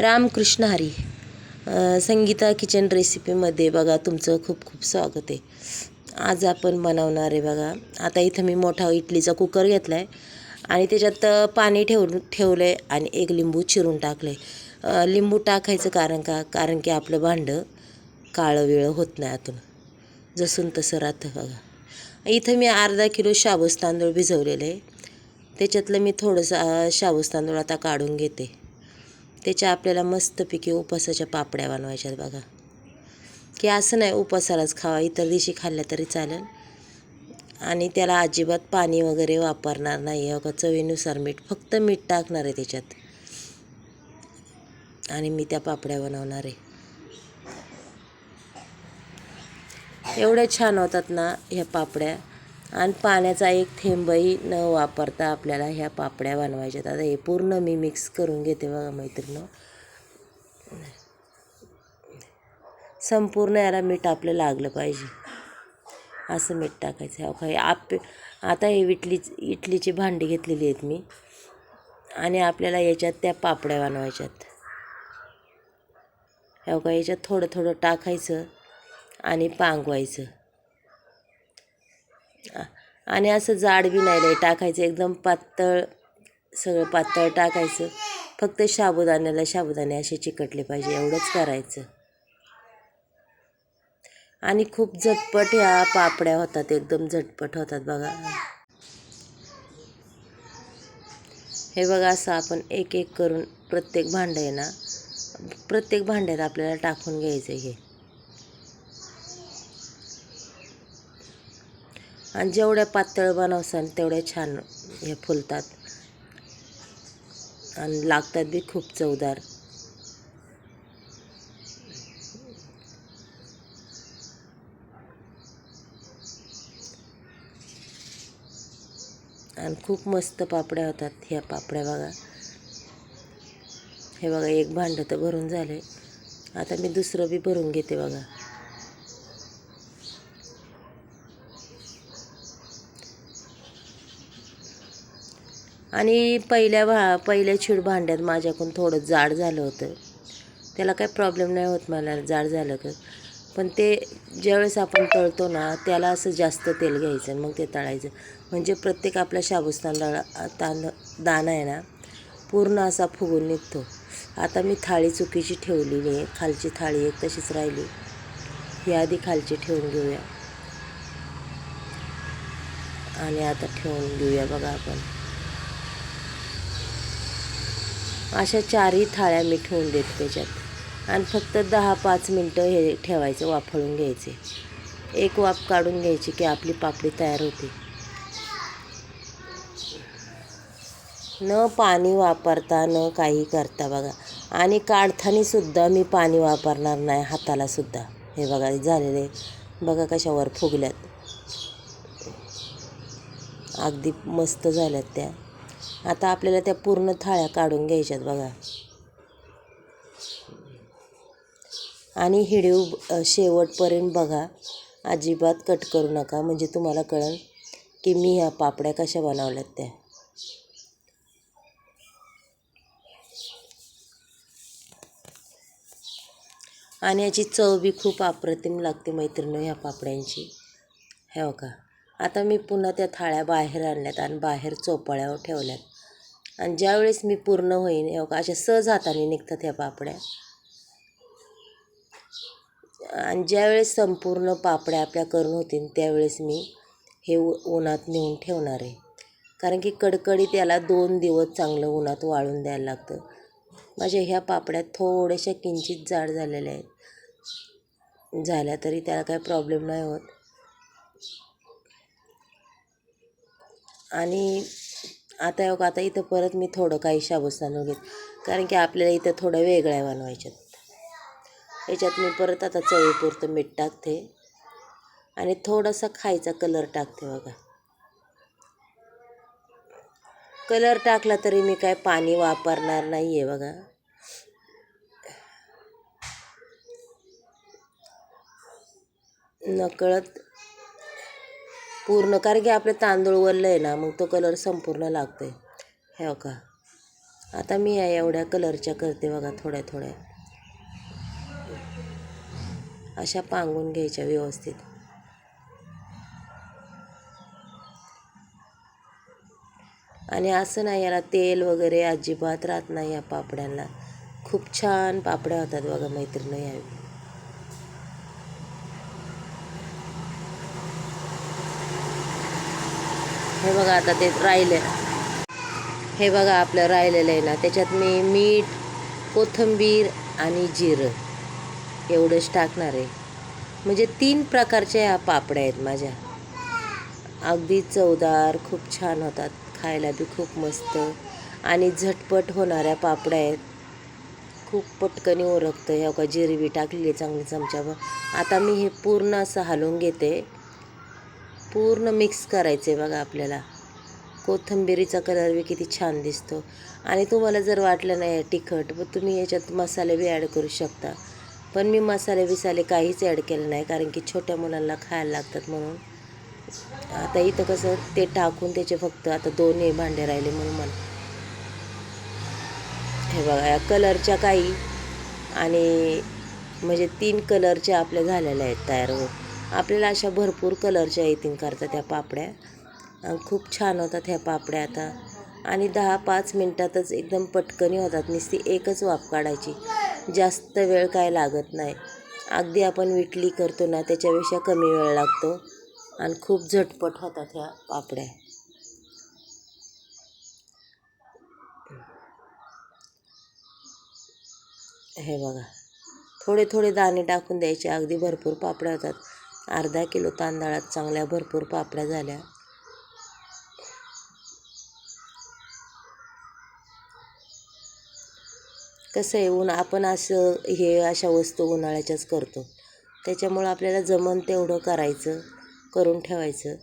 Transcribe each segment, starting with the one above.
Ramakrishna Hari. Sangeeta kitchen रेसिपीमध्ये बघा तुमचं खूप खूप स्वागत आहे. आज आपण बनवणार आहे बघा. आता इथं मी मोठा इडलीचा कुकर घेतला आहे आणि त्याच्यात पाणी ठेवून ठेवलं आहे आणि एक लिंबू चिरून टाकलं आहे लिंबू टाकायचं कारण का? कारण की आपलं भांडं काळं वेळ होत नाही आतून जसून तसं राहतं बघा. इथं मी अर्धा किलो शाबूस तांदूळ भिजवलेलं आहे. त्याच्यातलं मी थोडंसं शाबूस तांदूळ आता काढून घेते. त्याच्या आपल्याला मस्तपैकी उपासाच्या पापड्या बनवायच्यात बघा. की असं नाही उपासालाच खावा इतर दिवशी खाल्ल्या तरी चालेल. आणि त्याला अजिबात पाणी वगैरे वापरणार नाही आहे. का चवीनुसार मीठ फक्त मीठ टाकणार आहे त्याच्यात. आणि मी त्या पापड्या बनवणार आहे. एवढ्या छान होतात ना ह्या पापड्या. आणि पाण्याचा एक थेंबही न वापरता आपल्याला ह्या पापड्या बनवायच्यात आता हे पूर्ण मी मिक्स करून घेते बघा मैत्रिणी संपूर्ण याला मीठ आपलं लागलं पाहिजे. असं मीठ टाकायचं. आहे काही आप आता हे इटली इटलीची भांडी घेतलेली आहेत मी. आणि आपल्याला याच्यात त्या पापड्या बनवायच्यात हो का याच्यात थोडं थोडं टाकायचं आणि पांगवायचं. आणि असं जाड बी नाही लय टाकायचं एकदम पातळ सगळं पातळ टाकायचं. फक्त साबुदाण्याला साबुदाणे असे चिकटले पाहिजे एवढंच करायचं. आणि खूप झटपट ह्या पापड्या होतात एकदम झटपट होतात बघा. हे बघा असं आपण एक एक करून प्रत्येक भांडं आहे ना प्रत्येक भांड्यात आपल्याला टाकून घ्यायचं हे. आणि जेवढ्या पातळ बनवसान तेवढ्या छान हे फुलतात. आणि लागतात बी खूप चवदार. आणि खूप मस्त पापड्या होतात ह्या पापड्या बघा. हे बघा एक भांडं तर भरून झाले आता मी दुसरं बी भरून घेते बघा. आणि पहिल्या भा पहिल्या छीड भांड्यात माझ्याकडून थोडं जाड झालं होतं. त्याला काही प्रॉब्लेम नाही होत मला जाड झालं का पण ते ज्यावेळेस आपण तळतो ना त्याला असं जास्त तेल घ्यायचं आणि मग ते तळायचं. म्हणजे प्रत्येक आपला शाबूस तांदळा तांद दाणा आहे ना पूर्ण असा फुगून निघतो. आता मी थाळी चुकीची ठेवलेली आहे खालची थाळी एक तशीच राहिली. ही आधी खालची ठेवून घेऊया. आणि आता ठेवून घेऊया बघा आपण. अशा चारही थाळ्या मी ठेवून देते त्याच्यात. आणि फक्त दहा पाच मिनटं हे ठेवायचं वाफळून घ्यायचे. एक वाफ काढून घ्यायची की आपली पापडी तयार होते. न पाणी वापरता न काही करता बघा. आणि काढतानीसुद्धा मी पाणी वापरणार नाही हातालासुद्धा हे बघा झालेले बघा कशावर फुगल्यात. अगदी मस्त झाल्यात त्या. आता आपल्याला त्या पूर्ण थाळ्या काढून घ्यायच्यात बघा. आणि हिडीव शेवटपर्यंत बघा. अजिबात कट करू नका. म्हणजे तुम्हाला कळेल की मी ह्या पापड्या कशा बनवल्यात त्या. आणि याची चव बी खूप अप्रतिम लागते मैत्रिणी ह्या पापड्यांची. हो का आता मी पुन्हा त्या थाळ्या बाहेर आणल्यात आणि बाहेर चोपाळ्यावर ठेवल्यात. आणि ज्यावेळेस मी पूर्ण होईन हे का अशा सहज हाताने निघतात ह्या पापड्या. आणि ज्यावेळेस संपूर्ण पापड्या आपल्या करून होतील त्यावेळेस मी हे उ उन्हात नेऊन ठेवणार आहे. कारण की कडकडीत त्याला दोन दिवस चांगलं उन्हात वाळून द्यायला लागतं. माझ्या ह्या पापड्या थोड्याशा किंचित जाड झालेल्या आहेत. झाल्या तरी त्याला काही प्रॉब्लेम नाही होत. आणि आता हे बघा आता इथं परत मी थोडं काही शाबूस घेत. कारण की आपल्याला इथं थोड्या वेगळ्या बनवायच्यात. याच्यात मी परत आता चवीपुरतं मीठ टाकते. आणि थोडासा खायचा कलर टाकते बघा. कलर टाकला तरी मी काय पाणी वापरणार नाही आहे बघा. नकळत पूर्ण कारण की आपलं तांदूळ वरलं आहे ना मग तो कलर संपूर्ण लागतो आहे हो का आता मी या एवढ्या कलरच्या करते बघा थोड्या थोड्या. अशा पांगून घ्यायच्या व्यवस्थित. आणि असं नाही याला तेल वगैरे अजिबात राहत नाही या पापड्यांना. खूप छान पापड्या होतात बघा मैत्रिणी यावी हे बघा आता ते राहिले. हे बघा आपलं राहिलेलं आहे ना. त्याच्यात मी मीठ कोथिंबीर आणि जिरं एवढंच टाकणार आहे. म्हणजे तीन प्रकारच्या ह्या पापड्या आहेत माझ्या. अगदी चवदार खूप छान होतात. खायला बी खूप मस्त. आणि झटपट होणाऱ्या पापड्या आहेत. खूप पटकनी ओरखतं ह्या का जिरी टाकलेली आहे चांगली चमच्यावर आता मी हे पूर्ण असं हलवून घेते. पूर्ण मिक्स करायचं आहे बघा आपल्याला. कोथिंबिरीचा कलर बी किती छान दिसतो. आणि तुम्हाला जर वाटलं नाही तिखट मग तुम्ही याच्यात मसाले बी ॲड करू शकता. पण मी मसाले बिसाले काहीच ॲड केलं नाही कारण की छोट्या मुलांना खायला लागतात म्हणून. आता इथं कसं ते टाकून त्याचे फक्त आता दोन हे भांडे राहिले म्हणून मला. हे बघा या कलरच्या काही आणि म्हणजे तीन कलरच्या आपल्या झालेल्या आहेत तयार होत आपल्याला अशा भरपूर कलरच्या येतील करतात त्या पापड्या. आणि खूप छान होतात ह्या पापड्या आता. आणि दहा पाच मिनटातच एकदम पटकनी होतात नुसती एकच वाफ काढायची. जास्त वेळ काय लागत नाही. अगदी आपण विटली करतो ना त्याच्यापेक्षा कमी वेळ लागतो. आणि खूप झटपट होतात ह्या पापड्या. हे बघा. थोडे थोडे दाणे टाकून द्यायचे अगदी भरपूर पापड्या होतात. अर्धा किलो तांदळात चांगल्या भरपूर पापड्या झाल्या. कसं आहे ऊन आपण असं हे अशा वस्तू उन्हाळ्याच्याच करतो. त्याच्यामुळं आपल्याला जमन तेवढं करायचं करून ठेवायचं.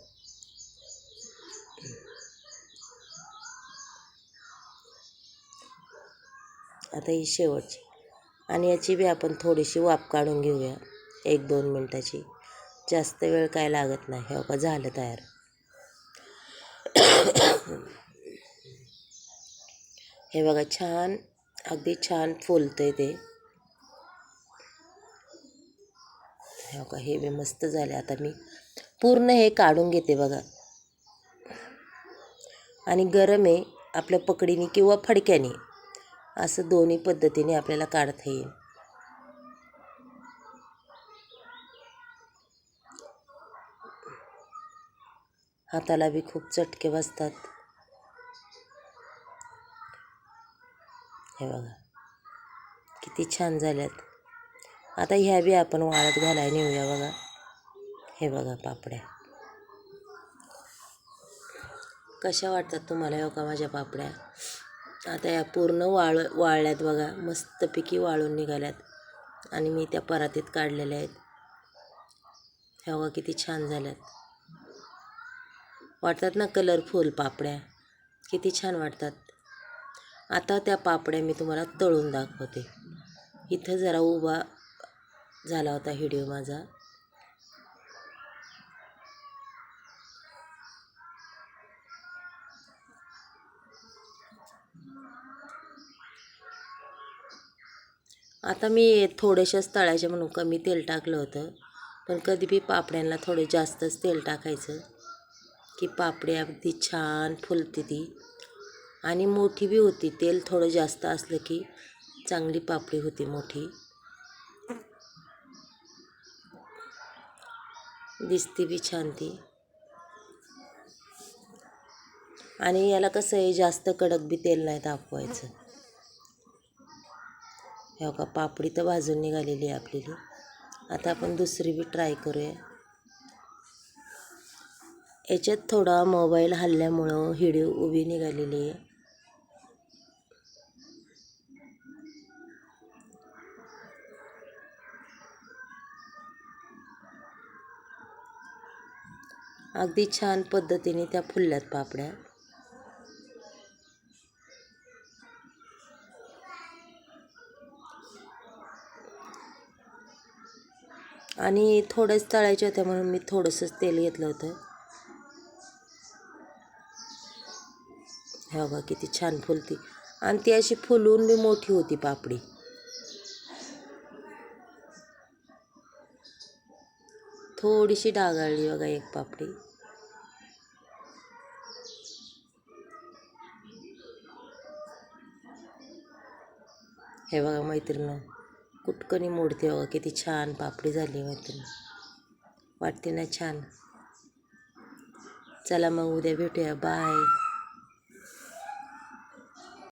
आता ही शेवटची. आणि याची बी आपण थोडीशी वाफ काढून घेऊया. एक दोन मिनटाची. जास्त वेळ काय लागत नाही. हे का झालं तयार. हे बघा छान अगदी छान फुलतंय ते. हे बघा हे बी मस्त झाले. आता मी पूर्ण हे काढून घेते बघा. आणि गरम आहे आपल्या पकडीने किंवा फडक्याने. असं दोन्ही पद्धतीने आपल्याला काढता येईल. हाताला बी खूप चटके बसतात. हे बघा किती छान झाल्यात. आता ह्या बी आपण वाळत घालाय नेऊया बघा. हे बघा पापड्या. कशा वाटतात तुम्हाला हो का माझ्या पापड्या? आता या पूर्ण वाळ वाळल्यात बघा मस्तपैकी वाळून निघाल्यात. आणि मी त्या परातीत काढलेल्या आहेत. ह्या बघा किती छान झाल्यात. वाटतात ना कलरफुल पापड्या. किती छान वाटतात. आता त्या पापड्या मी तुम्हाला तळून दाखवते. इथं जरा उभा झाला होता व्हिडिओ माझा. आता मी थोडेशाच तळायचे म्हणून कमी तेल टाकलं होतं. पण कधी बी पापड्यांना थोडे जास्तच तेल टाकायचं. ती पापडी अगदी छान फुलते ती. आणि मोठी बी होती. तेल थोडं जास्त असलं की चांगली पापडी होती मोठी. दिसते बी छान ती. आणि याला कसं आहे जास्त कडक बी तेल नाही तापवायचं हे का पापडी तर भाजून निघालेली आहे आपल्याली. आता आपण दुसरी बी ट्राय करूया. याच्यात थोडा मोबाईल हल्ल्यामुळं व्हिडिओ उभी निघालेली आहे. अगदी छान पद्धतीने त्या फुलल्यात पापड्या. आणि थोडंच तळायच्या होत्या म्हणून मी थोडंसंच तेल घेतलं होतं. ह्या बघा किती छान फुलती. आणि ती अशी फुलून बी मोठी होती पापडी. थोडीशी डागाळली बघा एक पापडी. हे बघा मैत्रिणी कुटकणी मोडते बघा किती छान पापडी झाली मैत्रिणी वाटते ना छान? चला मग उद्या भेटूया. बाय